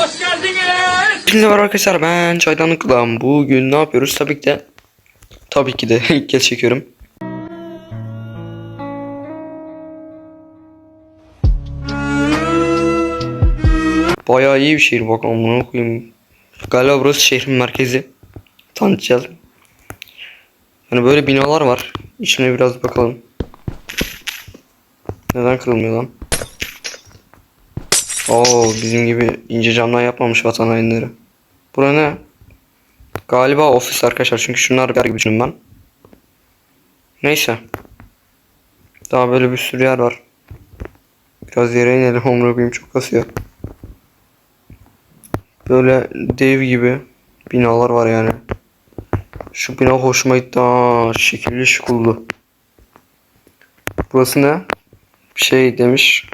Hoş geldiniz. Merhaba arkadaşlar ben Çaydanlık Kılan. Bugün ne yapıyoruz? Tabii ki de Tabii ki de ilk çekiyorum. Bayağı iyi bir şehir bakalım bunu koyayım. Galiba burası şehrin merkezi. Tanıtacağız. Yani böyle binalar var. İçine biraz bakalım. Neden kırılmıyor lan? Oo bizim gibi ince camdan yapmamış vatan hainleri. Bura ne? Galiba ofis arkadaşlar çünkü şunlar bir gibi düşündüm ben. Neyse. Daha böyle bir sürü yer var. Biraz yere inelim koyayım çok kasıyor. Böyle dev gibi binalar var yani. Şu bina hoşuma gitti. Aa, şekilli şukullu. Burası ne? Bir şey demiş.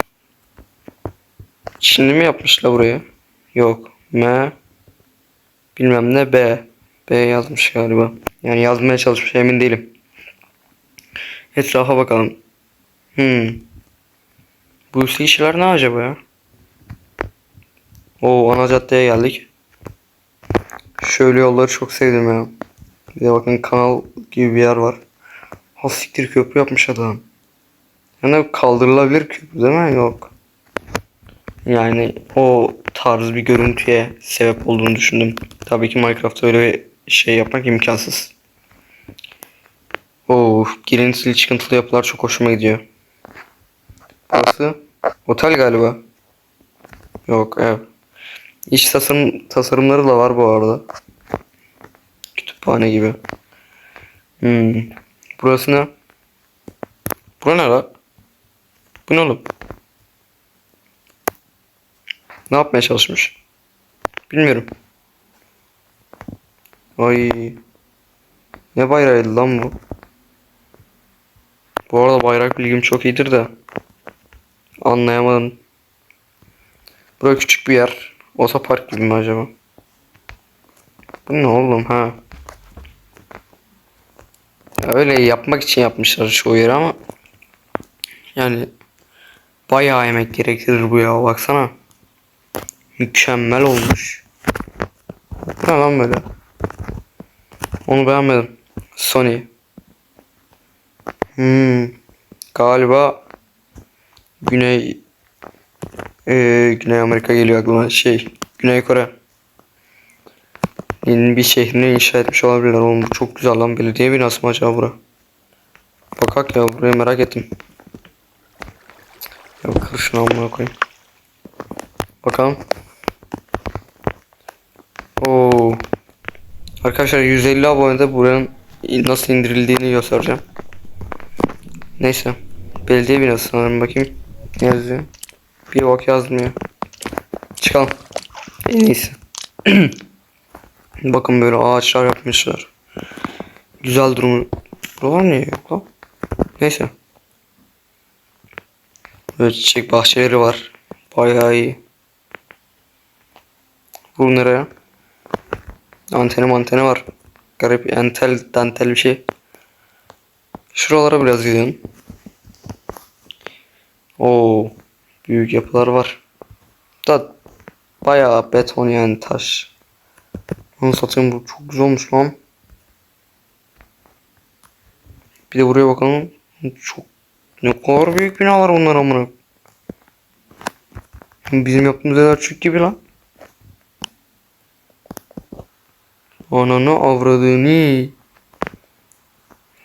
Çinli mi yapmışlar burayı? Yok. M bilmem ne B. B yazmış galiba. Yani yazmaya çalışmış emin değilim. Etrafa bakalım. Hmm. Bu işler ne acaba ya? Oo ana caddeye geldik. Şöyle yolları çok sevdim ya. Bir de bakın kanal gibi bir yer var. Ha siktir köprü yapmış adam. Yani kaldırılabilir köprü değil mi? Yok. Yani o tarz bir görüntüye sebep olduğunu düşündüm. Tabii ki Minecraft'ta öyle bir şey yapmak imkansız. Oo, girintili çıkıntılı yapılar çok hoşuma gidiyor. Burası otel galiba. Yok ev. İç tasarım tasarımları da var bu arada. Kütüphane gibi. Hmm. Burası ne? Bura ne la? Bu ne oğlum? Ne yapmaya çalışmış? Bilmiyorum. Ay. Ne bayrağıydı lan bu? Bu arada bayrak bilgim çok iyidir de. Anlayamadım. Burası küçük bir yer. Otopark gibi mi acaba? Bu ne oğlum ha? Ya öyle yapmak için yapmışlar şu yeri ama yani bayağı emek gerektirir bu ya baksana. Mükemmel olmuş. Bu ne lan böyle? Onu beğenmedim. Sony. Hmm. Galiba Güney ee, Güney Amerika geliyor aklıma. Şey, Güney Kore. Yeni bir şehrini inşa etmiş olabilirler. Oğlum bu çok güzel lan. Belediye binası mı acaba bura? Bakak ya burayı merak ettim. Ya kır şunu amına koyayım. Bakalım. Oo. Arkadaşlar 150 abonede buranın nasıl indirildiğini göstereceğim. Neyse. Belediye binası sanırım bakayım. Ne yazıyor? Bir bak yazmıyor. Çıkalım. En iyisi. Bakın böyle ağaçlar yapmışlar. Güzel durumu. Buralar niye yok lan? Neyse. Böyle çiçek bahçeleri var. Bayağı iyi. Bu nereye? Anteni anteni var. Garip entel dantel bir şey. Şuralara biraz gidelim. Oo, büyük yapılar var. Da bayağı beton yani taş. Onu satayım bu çok güzel olmuş lan. Bir de buraya bakalım. Çok ne kadar büyük binalar bunlar amına. Bizim yaptığımız evler çük gibi lan. Ananı avradını.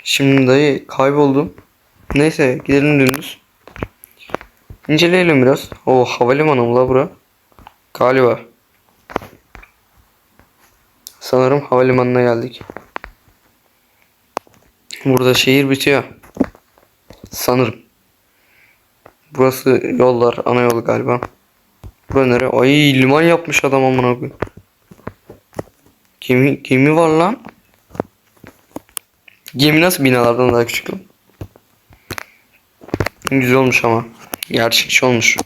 Şimdi dayı kayboldum. Neyse gidelim dümdüz. İnceleyelim biraz. O havalimanı mı la bura? Galiba. Sanırım havalimanına geldik. Burada şehir bitiyor. Sanırım. Burası yollar, ana yol galiba. Bura nere? Ay liman yapmış adam amına koyayım. Gemi, gemi var lan. Gemi nasıl binalardan daha küçük lan? Güzel olmuş ama. Gerçekçi olmuş.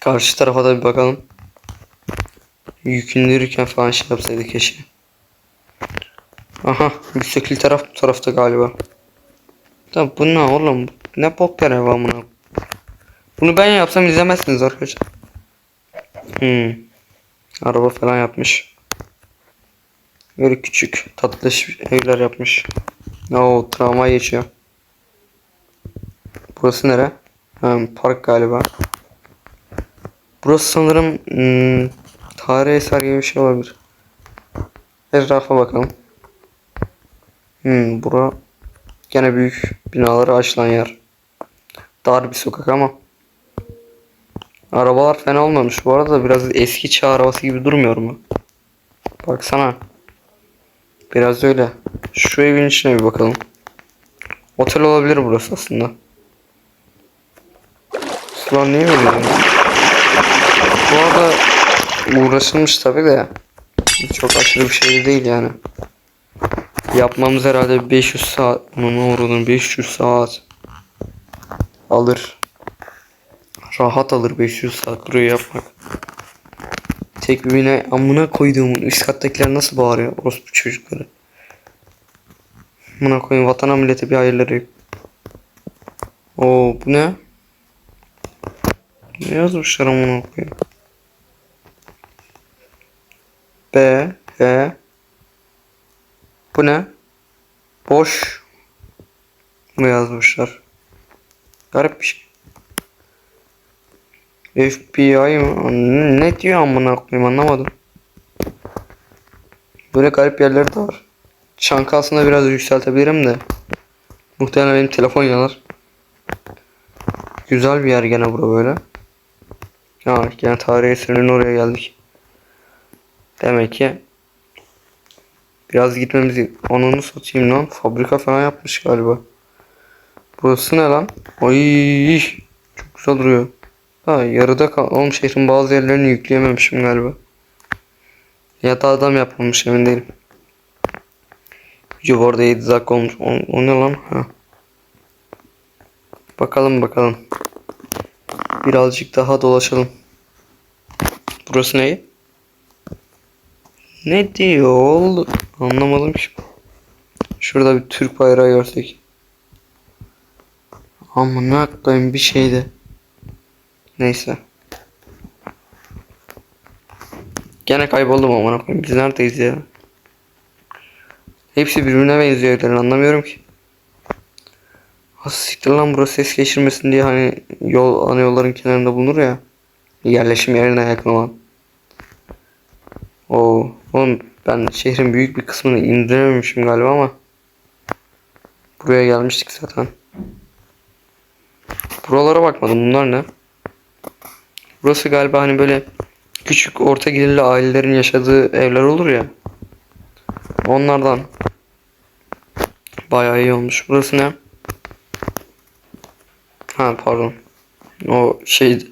Karşı tarafa da bir bakalım. Yük indirirken falan şey yapsaydı keşke. Aha müstakil taraf bu tarafta galiba. Tamam bu ne oğlum? Ne bok ev amına. Bunu ben yapsam izlemezsiniz arkadaşlar. Hmm. Araba falan yapmış. Böyle küçük tatlış evler yapmış. Oo tramvay geçiyor. Burası nere? Ha, park galiba. Burası sanırım hmm, tarihi eser gibi bir şey olabilir. Etrafa bakalım. Hmm, bura gene büyük binaları açılan yer. Dar bir sokak ama. Arabalar fena olmamış. Bu arada biraz eski çağ arabası gibi durmuyor mu? Baksana. Biraz öyle. Şu evin içine bir bakalım. Otel olabilir burası aslında. Sular niye böyle? Bu arada uğraşılmış tabi de. Çok aşırı bir şey de değil yani. Yapmamız herhalde 500 saat. Aman uğradım 500 saat. Alır. Rahat alır 500 saat burayı yapmak. Tek bir bina amına koyduğumun üst kattakiler nasıl bağırıyor orospu çocukları. Amına koyayım vatana millete bir hayırları yok. Oo bu ne? Ne yazmışlar amına koyayım? B H Bu ne? Boş mu yazmışlar? Garip bir şey. FBI? Ne diyor amına koyayım anlamadım. Böyle garip yerler de var. Çankı aslında biraz yükseltebilirim de. Muhtemelen benim telefon yanar. Güzel bir yer gene bura böyle. Ha gene tarihi eserinin oraya geldik. Demek ki biraz gitmemiz Ananı satayım lan. Fabrika falan yapmış galiba. Burası ne lan? Ay çok güzel duruyor. Ha yarıda kal. Oğlum şehrin bazı yerlerini yükleyememişim galiba. Ya da adam yapmamış emin değilim. Video bu arada 7 dakika olmuş. O, o ne lan? Ha. Bakalım bakalım. Birazcık daha dolaşalım. Burası ne? Ne diyor? Anlamadım ki. Şurada bir Türk bayrağı görsek. Ama ne koyayım bir şeydi. Neyse. Gene kayboldum amına koyayım. Biz neredeyiz ya? Hepsi birbirine benziyor evlerin anlamıyorum ki. Ha siktir lan burası ses geçirmesin diye hani yol ana yolların kenarında bulunur ya. Yerleşim yerine yakın olan. Oo, oğlum ben şehrin büyük bir kısmını indirememişim galiba ama buraya gelmiştik zaten. Buralara bakmadım. Bunlar ne? Burası galiba hani böyle küçük orta gelirli ailelerin yaşadığı evler olur ya. Onlardan. Bayağı iyi olmuş. Burası ne? Ha pardon. O şeydi.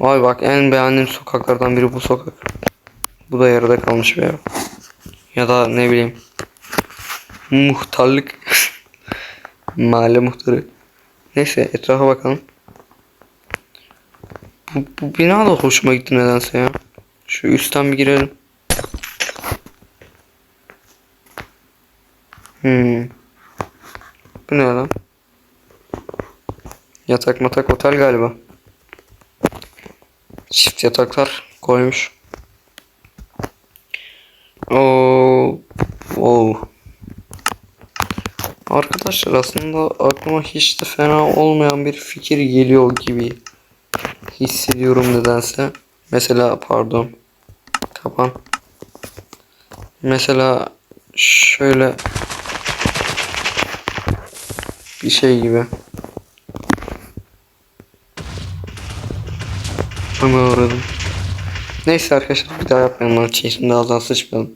Vay bak en beğendiğim sokaklardan biri bu sokak. Bu da yarıda kalmış bir ev. Ya da ne bileyim. Muhtarlık. Mahalle muhtarı. Neyse etrafa bakalım. Bu, bu bina da hoşuma gitti nedense ya. Şu üstten bir girelim. Hmm. Bu ne lan? Yatak matak otel galiba. Çift yataklar koymuş. Oo. Oo. Arkadaşlar aslında aklıma hiç de fena olmayan bir fikir geliyor gibi hissediyorum nedense. Mesela pardon. Kapan. Mesela şöyle bir şey gibi. Ama uğradım. Neyse arkadaşlar bir daha yapmayalım lan çeyizin ağzına sıçmayalım.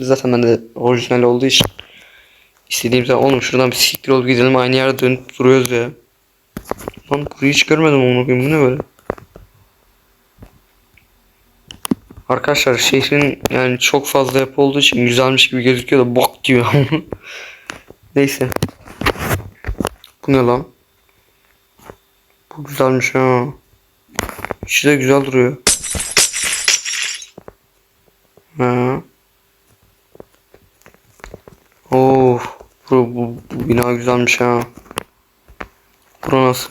Zaten ben de orijinal olduğu için istediğim zaman oğlum şuradan bir siktir olup gidelim aynı yerde dönüp duruyoruz ya. Lan burayı hiç görmedim onu bu ne böyle? Arkadaşlar şehrin yani çok fazla yapı olduğu için güzelmiş gibi gözüküyor da gibi ama. Neyse. Bu ne lan? Bu güzelmiş ha. İçi de güzel duruyor. Ha. Oo, bu, bu, bu bina güzelmiş ha. Bura nasıl?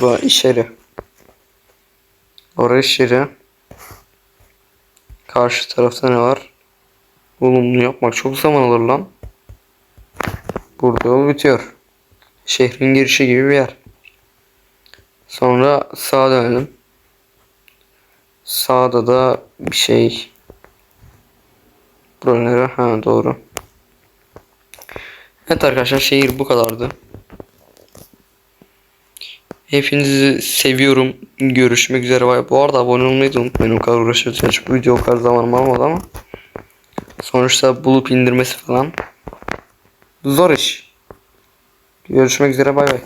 Bu iş yeri. Yeri. Karşı tarafta ne var? Olumlu yapmak çok zaman alır lan. Burada yol bitiyor. Şehrin girişi gibi bir yer. Sonra sağa dönelim. Sağda da bir şey. Buralara ha doğru. Evet arkadaşlar şehir bu kadardı. Hepinizi seviyorum. Görüşmek üzere. Bu arada abone olmayı da unutmayın. O kadar uğraşıyoruz. Çünkü video o kadar zamanım almadı ama. Sonuçta bulup indirmesi falan. Zor iş. Görüşmek üzere. Bay bay.